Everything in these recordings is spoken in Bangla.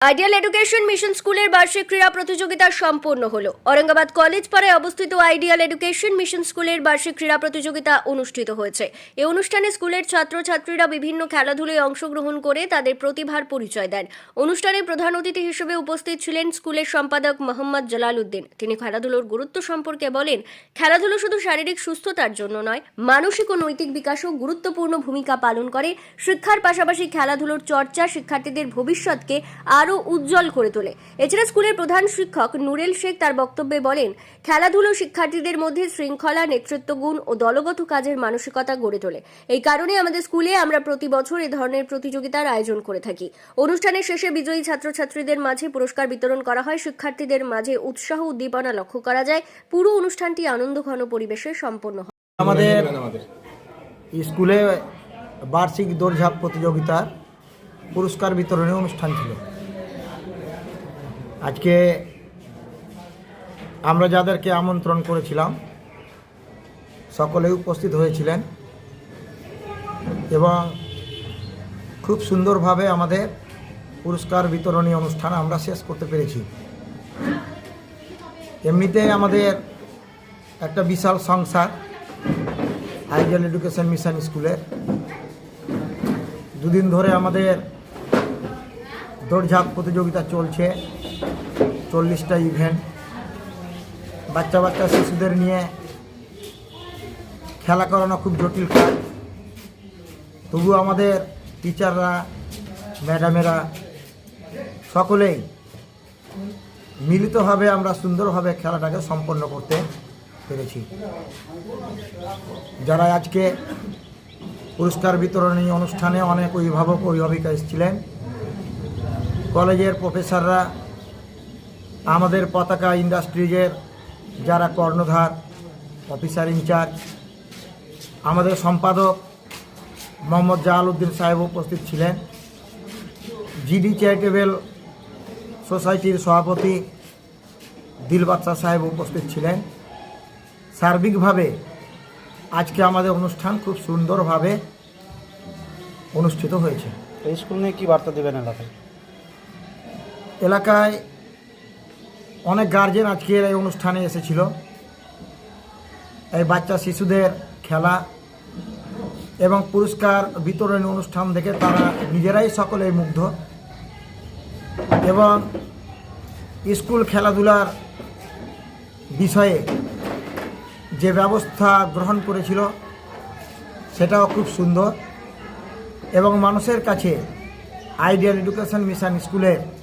আইডিয়াল এডুকেশন মিশন স্কুলের বার্ষিক ক্রীড়া প্রতিযোগিতা সম্পন্ন হলো। অরঙ্গাবাদ কলেজ পাড়ায় অবস্থিত আইডিয়াল এডুকেশন মিশন স্কুলের বার্ষিক ক্রীড়া প্রতিযোগিতা অনুষ্ঠিত হয়েছে। এই অনুষ্ঠানে স্কুলের ছাত্রছাত্রীরা বিভিন্ন খেলাধুলায় অংশগ্রহণ করে তাদের প্রতিভার পরিচয় দেন। অনুষ্ঠানে প্রধান অতিথি হিসেবে উপস্থিত ছিলেন স্কুলের সম্পাদক মোহাম্মদ জালাল উদ্দিন। তিনি খেলাধুলোর গুরুত্ব সম্পর্কে বলেন, খেলাধুলো শুধু শারীরিক সুস্থতার জন্য নয়, মানসিক ও নৈতিক বিকাশেও গুরুত্বপূর্ণ ভূমিকা পালন করে। শিক্ষার পাশাপাশি খেলাধুলোর চর্চা শিক্ষার্থীদের ভবিষ্যৎকে আরও উজ্জ্বল করে তোলে। এছাড়া স্কুলের প্রধান শিক্ষক নুরেল শেখ তার বক্তব্যে বলেন খেলাধুলো শিক্ষার্থীদের মধ্যে শৃঙ্খলা নেতৃত্ব গুণ ও দলগত কাজের মানসিকতা গড়ে তোলে। এই কারণে আমাদের স্কুলে আমরা প্রতি বছর এ ধরনের প্রতিযোগিতার আয়োজন করে থাকি। অনুষ্ঠানের শেষে বিজয়ী ছাত্রছাত্রীদের মাঝে পুরস্কার বিতরণ করা হয়। শিক্ষার্থীদের মাঝে উৎসাহ উদ্দীপনা লক্ষ্য করা যায়। পুরো অনুষ্ঠানটি আনন্দঘন পরিবেশে সম্পন্ন হয়। আমাদের। স্কুলে বার্ষিক দৌড়ঝাঁপ প্রতিযোগিতার পুরস্কার বিতরণী অনুষ্ঠান ছিল। আজকে আমরা যাদেরকে আমন্ত্রণ করেছিলাম সকলেই উপস্থিত হয়েছিলেন এবং খুব সুন্দরভাবে আমাদের পুরস্কার বিতরণী অনুষ্ঠান আমরা শেষ করতে পেরেছি। এমনিতে আমাদের একটা বিশাল সংসার আইডিয়াল এডুকেশন মিশন স্কুলের। দুদিন ধরে আমাদের দৌড়ঝাঁপ প্রতিযোগিতা চলছে, চল্লিশটা ইভেন্ট বাচ্চা বাচ্চা শিশুদের নিয়ে খেলা করানো খুব জটিল কাজ। তবু আমাদের টিচাররা ম্যাডামেরা সকলেই মিলিতভাবে আমরা সুন্দরভাবে খেলাটাকে সম্পন্ন করতে পেরেছি। যারা আজকে পুরস্কার বিতরণী অনুষ্ঠানে অনেক অভিভাবক, অভিভাবিকা এসেছিলেন কলেজের প্রফেসররা, আমাদের পতাকা ইন্ডাস্ট্রিজের যারা কর্ণধার, অফিসার ইনচার্জ, আমাদের সম্পাদক মোহাম্মদ জাহাল উদ্দিন সাহেব উপস্থিত ছিলেন। জিডি চ্যারিটেবল সোসাইটির সভাপতি দিল বাদশাহ সাহেব উপস্থিত ছিলেন। সার্বিকভাবে আজকে আমাদের অনুষ্ঠান খুব সুন্দরভাবে অনুষ্ঠিত হয়েছে। এই স্কুল নিয়ে কি বার্তা দেবেন এলাকায়? এলাকায় অনেক গার্জেন আজকের এই অনুষ্ঠানে এসেছিল। এই বাচ্চা শিশুদের খেলা এবং পুরস্কার বিতরণী অনুষ্ঠান দেখে তারা নিজেরাই সকলেই মুগ্ধ এবং স্কুল খেলাধুলার বিষয়ে যে ব্যবস্থা গ্রহণ করেছিল সেটাও খুব সুন্দর এবং মানুষের কাছে আইডিয়াল এডুকেশন মিশন স্কুলের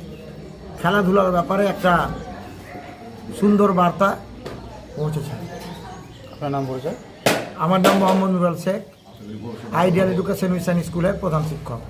খেলাধুলার ব্যাপারে একটা সুন্দর বার্তা পৌঁছেছে। আপনার নাম বলছে? আমার নাম Mohammad Nural Sheikh ideal education mission স্কুলের প্রধান শিক্ষক।